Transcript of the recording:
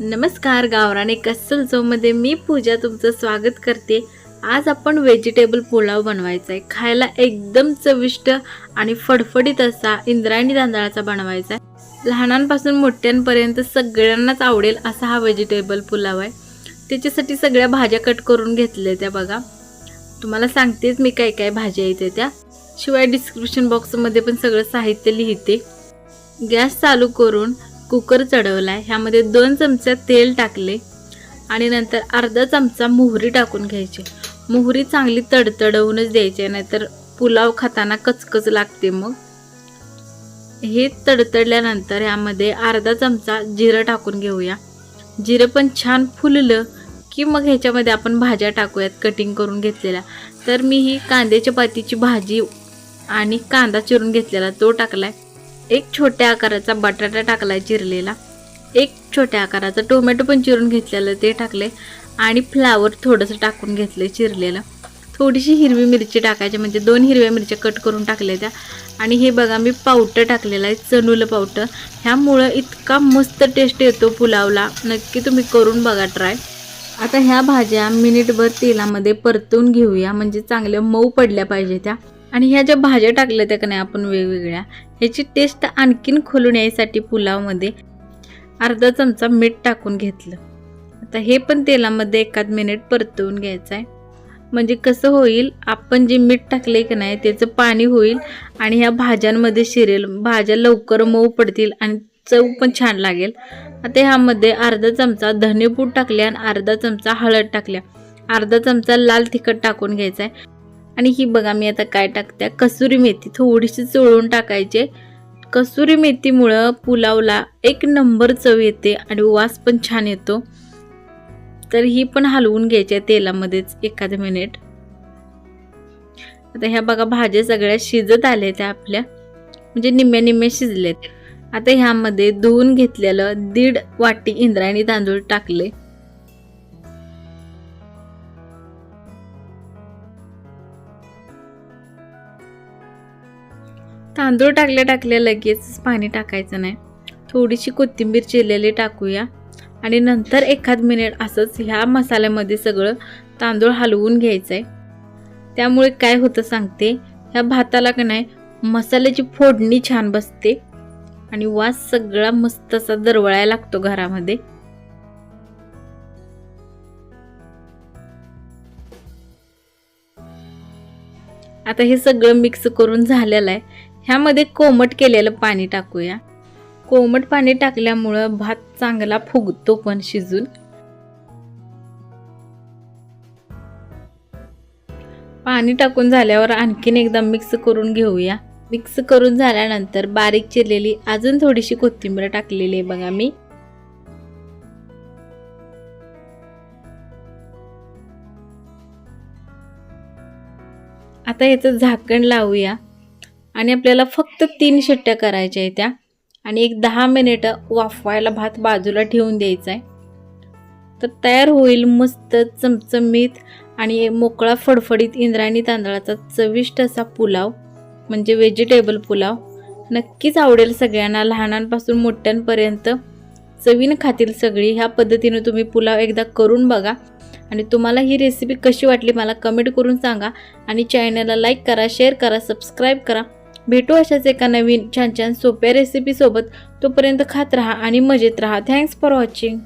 नमस्कार गावराने कस्सल चौमध्ये मी पूजा तुमचं स्वागत करते. आज आपण व्हेजिटेबल पुलाव बनवायचा आहे खायला एकदम चविष्ट आणि फडफडीत असा इंद्रायणी तांदळाचा बनवायचा आहे लहानांपासून मोठ्यांपर्यंत सगळ्यांनाच आवडेल असा हा व्हेजिटेबल पुलाव आहे त्याच्यासाठी सगळ्या भाज्या कट करून घेतल्या त्या बघा. तुम्हाला सांगतेच मी काय काय भाज्या येते त्या. शिवाय डिस्क्रिप्शन बॉक्समध्ये पण सगळं साहित्य लिहिते. गॅस चालू करून कुकर चढवला आहे ह्यामध्ये दोन चमचे तेल टाकले आणि नंतर अर्धा चमचा मोहरी टाकून घ्यायची. मोहरी चांगली तडतडवूनच द्यायची नाहीतर पुलाव खाताना कचकच लागते मग. हे तडतडल्यानंतर ह्यामध्ये अर्धा चमचा जिरं टाकून घेऊया. जिरं पण छान फुललं की मग ह्याच्यामध्ये आपण भाज्या टाकूयात कटिंग करून घेतलेल्या. तर मी ही कांद्याच्या पातीची भाजी आणि कांदा चिरून घेतलेला तो टाकला आहे एक छोट्या आकाराचा बटाटा टाकलाय चिरलेला. एक छोट्या आकाराचा टोमॅटो पण चिरून घेतलेलं ते टाकले आणि फ्लावर थोडंसं टाकून घेतलं चिरलेलं. थोडीशी हिरवी मिरची टाकायची म्हणजे दोन हिरव्या मिरच्या कट करून टाकल्या त्या. आणि हे बघा मी पावटं टाकलेलं आहे चणूलं पावटं. ह्यामुळं इतका मस्त टेस्ट येतो पुलावला. नक्की तुम्ही करून बघा ट्राय आता ह्या भाज्या मिनिटभर तेलामध्ये परतून घेऊया म्हणजे चांगल्या मऊ पडल्या पाहिजे त्या. आणि ह्या ज्या भाज्या टाकल्या त्या का नाही आपण वेगवेगळ्या ह्याची टेस्ट आणखीन खोलून यायसाठी पुलावमध्ये अर्धा चमचा मीठ टाकून घेतलं. आता हे पण तेलामध्ये एखाद मिनिट परतवून घ्यायचं आहे म्हणजे कसं होईल आपण जे मीठ टाकले की नाही त्याचं पाणी होईल आणि ह्या भाज्यांमध्ये शिरेल भाज्या लवकर मऊ पडतील आणि चव पण छान लागेल. आता ह्यामध्ये अर्धा चमचा धनेपूड टाकले आणि अर्धा चमचा हळद टाकल्या अर्धा चमचा लाल तिखट टाकून घ्यायचा आहे आणि ही बघा मी आता काय टाकते. कसुरी मेथी थोडीशी चोळून टाकायचे. कसुरी मेथीमुळं पुलावला एक नंबर चव येते आणि वास पण छान येतो. तर ही पण हलवून घ्यायच्या तेलामध्येच एखाद मिनिट आता ह्या बघा भाज्या सगळ्या शिजत आल्या त्या आपल्या. म्हणजे निम्म्या निम्म्या शिजल्या आता ह्यामध्ये धुवून घेतलेलं दीड वाटी इंद्रायणी तांदूळ टाकले. तांदूळ टाकल्या टाकल्या लगेच पाणी टाकायचं नाही. थोडीशी कोथिंबीर चिरलेली टाकूया. आणि नंतर एखाद मिनिट असंच ह्या मसाल्यामध्ये सगळं तांदूळ हलवून घ्यायचं आहे त्यामुळे काय होतं सांगते ह्या भाताला का नाही मसाल्याची फोडणी छान बसते. आणि वास सगळा मस्त असा दरवळायला लागतो घरामध्ये. आता हे सगळं मिक्स करून झालेलं आहे. ह्यामध्ये कोमट केलेलं पाणी टाकूया. कोमट पाणी टाकल्यामुळं भात चांगला फुगतो पण शिजून. पाणी टाकून झाल्यावर आणखीन एकदा मिक्स करून घेऊया. मिक्स करून झाल्यानंतर बारीक चिरलेली अजून थोडीशी कोथिंबीर टाकलेली आहे बघा मी. आता याचं झाकण लावूया. आणि आपल्याला फक्त तीन शिट्ट्या करायच्या आहेत त्या. आणि एक दहा मिनिटं वाफवायला भात बाजूला ठेवून द्यायचा आहे तर तयार होईल मस्त चमचमीत आणि मोकळा फडफडीत इंद्रायणी तांदळाचा चविष्ट असा पुलाव म्हणजे व्हेजिटेबल पुलाव. नक्कीच आवडेल सगळ्यांना लहानांपासून मोठ्यांपर्यंत. चवीनं खातील सगळी. ह्या पद्धतीने तुम्ही पुलाव एकदा करून बघा. आणि तुम्हाला ही रेसिपी कशी वाटली मला कमेंट करून सांगा. आणि चॅनलला लाईक करा शेअर करा सबस्क्राईब करा. भेटू अशाच एका नवीन छान छान सोप्या रेसिपीसोबत तोपर्यंत खात राहा आणि मजेत राहा. Thanks for watching